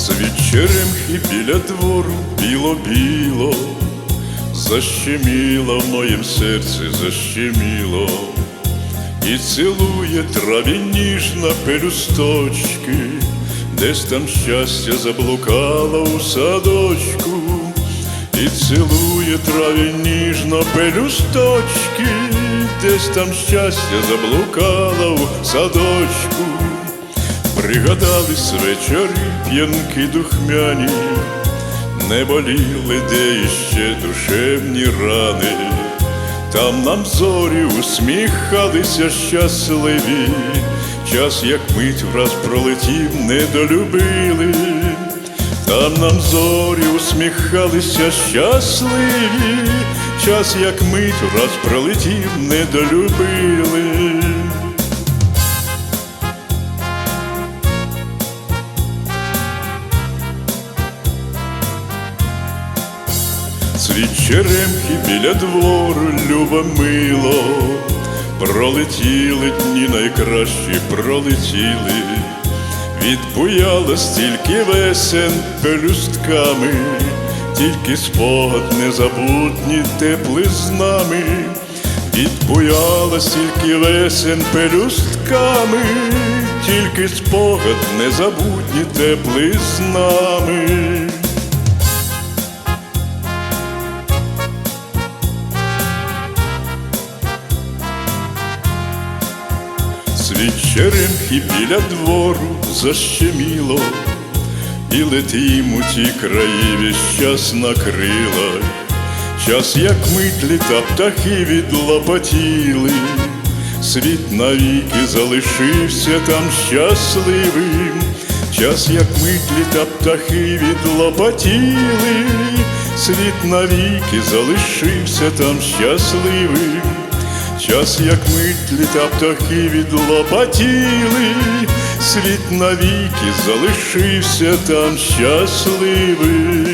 Світ черемхи біля двору біло-біло, защеміло в моїм серці, защеміло, і цілує траві ніжна пелюсточки, десь там щастя заблукало у садочку, і цілує траві ніжно пелюсточки, десь там щастя заблукало у садочку. Пригадались вечорі п'янки духмяні, не боліли де іще душевні рани, там нам зорі усміхалися щасливі, час, як мить враз пролетів, недолюбили, там нам зорі усміхалися щасливі, час, як мить враз пролетів, недолюбили. Світ черемхи біля двору любо мило, пролетіли дні найкращі, пролетіли, відбуяло стільки весен пелюстками, тільки спогад незабутні тепли з нами, відбуяло стільки весен пелюстками, тільки спогад незабутні тепли з нами. Світ черемхи біля двору защеміло, і летім у ті краї весь час на крилах, час, як мить літа птахи відлопотіли, світ навіки залишився там щасливим, час, як мить літа птахи відлопотіли, світ навіки залишився там щасливим. Час, як мить літа птахи відлопатіли, світ навіки залишився там щасливим.